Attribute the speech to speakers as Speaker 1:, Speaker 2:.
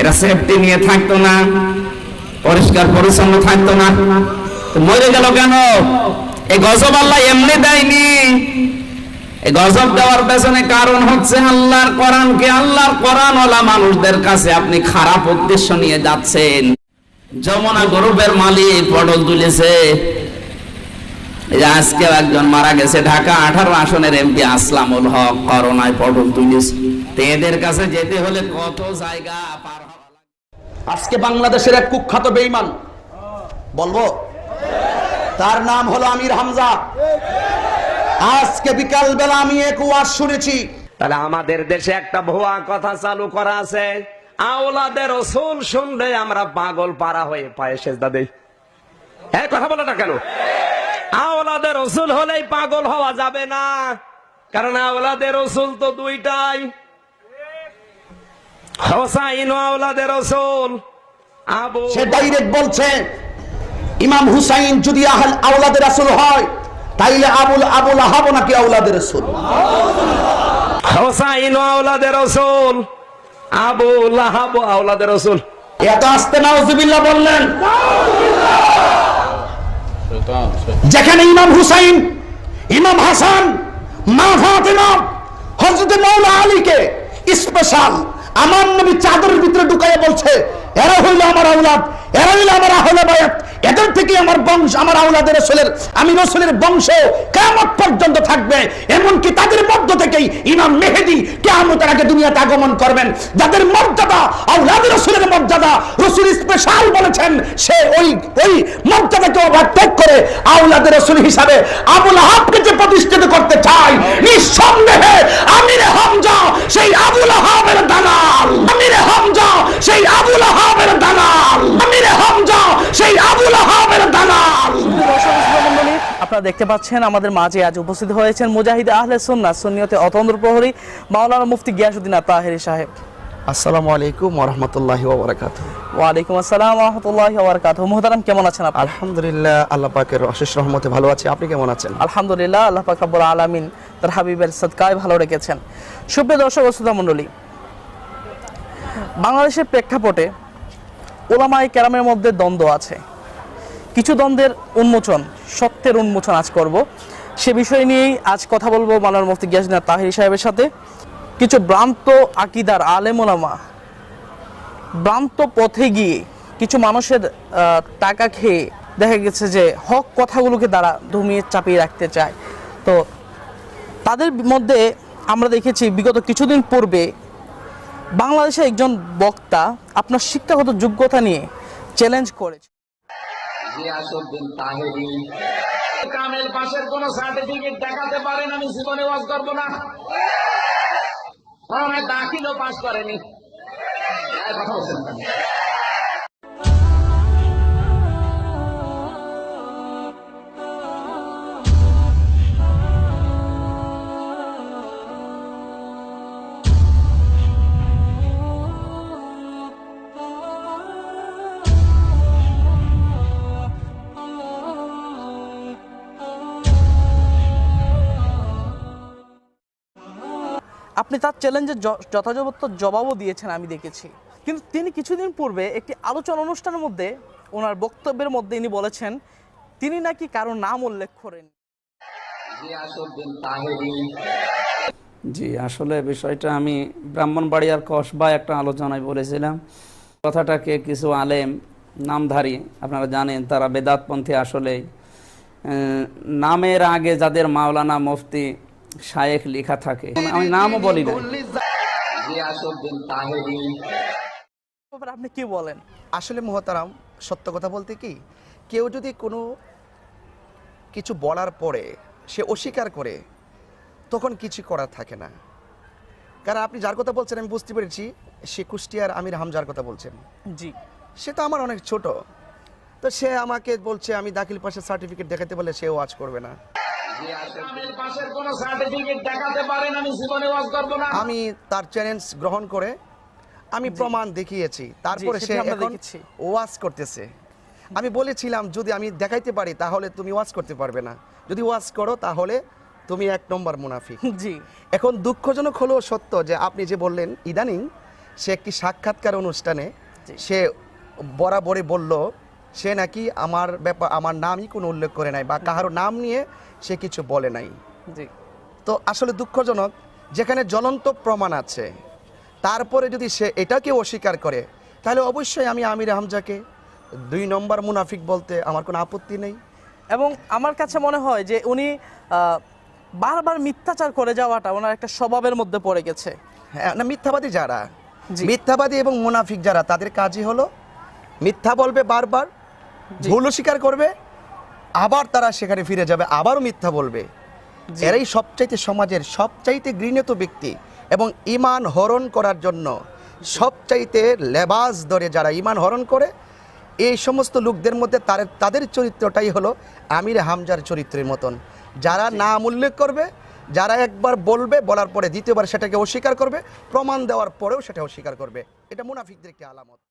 Speaker 1: এরা সেফটি নিয়ে থাকতো না, পরিষ্কার, পরিচ্ছন্ন থাকতো না। মরে গেল কেন? এই গজব আল্লাহ এমনি দেয়নি। গজব দেওয়ার পেছনে কারণ হচ্ছে আল্লাহর কোরআনকে আল্লাহর কোরআন ওলা মানুষদের কাছে আপনি খারাপ উদ্দেশ্য নিয়ে যাচ্ছেন? যমুনা গ্রুপের মালিক পটল তুলেছে। আজকে একজন মারা গেছে ঢাকা, আঠারো আসনের এমপি আসলামুল হক করোনায় পটল তুলেছে। এদের কাছে যেতে হলে কত জায়গা পার
Speaker 2: আজকে বাংলাদেশের এক কুখ্যাত বেইমান বলব? তার নাম হলো আমির হামজা। আজকে বিকাল বেলা আমি এক ওয়াজ শুনেছি।
Speaker 3: তাহলে আমাদের দেশে একটা ভুয়া কথা চালু করা আছে। আওলাদের রসুল শুনলে আমরা পাগল পারা হয়ে পায়ে সেজদা দেই। হ্যাঁ কথা বলো না কেন? আওলাদের রসুল হলেই পাগল হওয়া যাবে না। কারণ আওলাদের রসুল তো দুইটাই। হোসাইন আওলাদের রসুল। আবু
Speaker 2: সে ডাইরেক্ট বলছে ইমাম হুসাইন যদি আহল আওলাদের রাসূল হয় তাইলে আবুল আবুল আহাব নাকি আওলাদের রাসূল?
Speaker 3: হোসাইন আওলাদের রসুল। আবু লাহাব আওলাদের রসুল।
Speaker 2: এত আসতে নাউজুবিল্লাহ বললেন। যেখানে ইমাম হুসাইন ইমাম হাসান মা ফাতেমা হযরত মাওলা আলীকে স্পেশাল আমার নবী চাদরের ভিতরে ঢুকাইয়া বলছে এরা হইল আমার আওলাদ, এরা হইল আমার আহলে বায়াত এদের থেকে আমার বংশ, আমার আওলাদের রসুলের, আমি রসুলের বংশ কেমন পর্যন্ত থাকবে। এমনকি তাদের মধ্য থেকেই ইমাম মেহেদি কেমতের আগে দুনিয়াতে আগমন করবেন। যাদের মর্যাদা, আওলাদের রসুলের মর্যাদা, রসুল স্পেশাল বলেছেন, সে ওই ওই মর্যাদাকে ওভারটেক করে আওলাদের রসুল হিসাবে আবুল আহাবকে যে প্রতিষ্ঠিত করতে চায়, নিঃসন্দেহে আমিরে হামজা, সেই আবুল আহাবের দালাল আমিরে হামজা সেই আবুল আহাবের দালাল আমিরে হামজা সেই আবুল আহাবের দালাল
Speaker 4: দর্শক শ্রোতা মণ্ডলী, আপনারা দেখতে পাচ্ছেন আমাদের মাঝে আজ উপস্থিত হয়েছেন মুজাহিদ আহলে সুন্না সুন্নিয়তে অতন্দ্র প্রহরী মাওলানা মুফতি গিয়াসুদ্দিন তাহেরি সাহেব।
Speaker 2: আসসালামু আলাইকুম ওরহমতুল্লাহি ওবরাকাত
Speaker 4: ওয়ালাইকুম আসসালাম রহমতুল্লাহ ওবরকাত মোহতারাম কেমন আছেন আপনি?
Speaker 2: আলহামদুলিল্লাহ আল্লাহ পাকের অশেষ রহমতে ভালো আছি। আপনি কেমন আছেন?
Speaker 4: আলহামদুলিল্লাহ আল্লাহ পাক রব্বুল আলামিন তার হাবিবের সদকায় ভালো রেখেছেন। সুপ্রিয় দর্শক শ্রোতা মণ্ডলী বাংলাদেশের প্রেক্ষাপটে ওলামাই কেরামের মধ্যে দ্বন্দ্ব আছে। কিছু দ্বন্দ্বের উন্মোচন, সত্যের উন্মোচন আজ করব। সে বিষয় নিয়েই আজ কথা বলব মালার মুফতি গিয়াসনা তাহিরি সাহেবের সাথে। কিছু ভ্রান্ত আকিদার আলেম ওলামা ভ্রান্ত পথে গিয়ে কিছু মানুষের টাকা খেয়ে দেখা গেছে যে হক কথাগুলোকে তারা ধুমিয়ে চাপিয়ে রাখতে চায়। তো তাদের মধ্যে আমরা দেখেছি বিগত কিছুদিন পূর্বে বাংলাদেশে একজন বক্তা আপনার শিক্ষাগত যোগ্যতা নিয়ে চ্যালেঞ্জ করেছে।
Speaker 1: গিয়াসউদ্দিন তাহেরি।
Speaker 3: কামেল পাশের কোন সার্টিফিকেট দেখাতে পারেন, আমি জীবনে ওয়াজ করব না। দাখিলও পাস করেনি। কথা বলছেন
Speaker 4: আপনি তার চ্যালেঞ্জের যথাযথ জবাবও দিয়েছেন আমি দেখেছি। কিন্তু তিনি কিছুদিন পূর্বে একটি আলোচনা অনুষ্ঠানের মধ্যে ওনার বক্তব্যের মধ্যে ইনি বলেছেন তিনি নাকি কারও নাম উল্লেখ করেন।
Speaker 1: জি আসলে বিষয়টা আমি ব্রাহ্মণবাড়িয়ার কসবায় একটা আলোচনায় বলেছিলাম। কথাটাকে কিছু আলেম নামধারী আপনারা জানেন তারা বেদাতপন্থী আসলে নামের আগে যাদের মাওলানা মুফতি শায়েখ লেখা থাকে। আমি নামও বলি না।
Speaker 4: আপনি কি বলেন?
Speaker 5: আসলে মহতারাম সত্য কথা বলতে কি কেউ যদি কোনো কিছু বলার পরে সে অস্বীকার করে তখন কিছু করার থাকে না। কারণ আপনি যার কথা বলছেন আমি বুঝতে পেরেছি সে কুষ্টিয়ার আমির হামজার কথা বলছেন।
Speaker 4: জি।
Speaker 5: সে তো আমার অনেক ছোট। তো সে আমাকে বলছে আমি দাখিল পাশের সার্টিফিকেট দেখাতে বলে সে ওয়াজ করবে না।
Speaker 3: আমি
Speaker 5: তার চ্যালেঞ্জ গ্রহণ করে আমি প্রমাণ দেখিয়েছি। তারপরে সে এখন ওয়াজ করতেছে। আমি বলেছিলাম যদি আমি দেখাইতে পারি তাহলে তুমি ওয়াজ করতে পারবে না। যদি ওয়াজ করো তাহলে তুমি এক নম্বর মুনাফি
Speaker 4: জি।
Speaker 5: এখন দুঃখজনক হলো সত্য যে আপনি যে বললেন ইদানিং সে একটি সাক্ষাৎকার অনুষ্ঠানে সে বরাবরই বলল সে নাকি আমার ব্যাপার আমার নামই কোনো উল্লেখ করে নাই বা কাহারও নাম নিয়ে সে কিছু বলে নাই।
Speaker 4: জি।
Speaker 5: তো আসলে দুঃখজনক যেখানে জ্বলন্ত প্রমাণ আছে তারপরে যদি সে এটাকে অস্বীকার করে তাহলে অবশ্যই আমি আমির হামজাকে দুই নম্বর মুনাফিক বলতে আমার কোনো আপত্তি নেই।
Speaker 4: এবং আমার কাছে মনে হয় যে উনি বারবার মিথ্যাচার করে যাওয়াটা ওনার একটা স্বভাবের মধ্যে পড়ে গেছে।
Speaker 5: হ্যাঁ না মিথ্যাবাদী যারা। মিথ্যাবাদী এবং মুনাফিক যারা তাদের কাজই হলো মিথ্যা বলবে বারবার ভুল স্বীকার করবে আবার তারা সেখানে ফিরে যাবে আবারও মিথ্যা বলবে। এরাই সবচাইতে সমাজের সবচাইতে ঘৃণিত ব্যক্তি এবং ইমান হরণ করার জন্য সবচাইতে লেবাস ধরে যারা ইমান হরণ করে এই সমস্ত লোকদের মধ্যে তাদের তাদের চরিত্রটাই হলো আমির হামজার চরিত্রের মতন। যারা নাম উল্লেখ করবে যারা একবার বলবে বলার পরে দ্বিতীয়বার সেটাকে অস্বীকার করবে প্রমাণ দেওয়ার পরেও সেটা অস্বীকার করবে। এটা মুনাফিকদের একটি আলামত।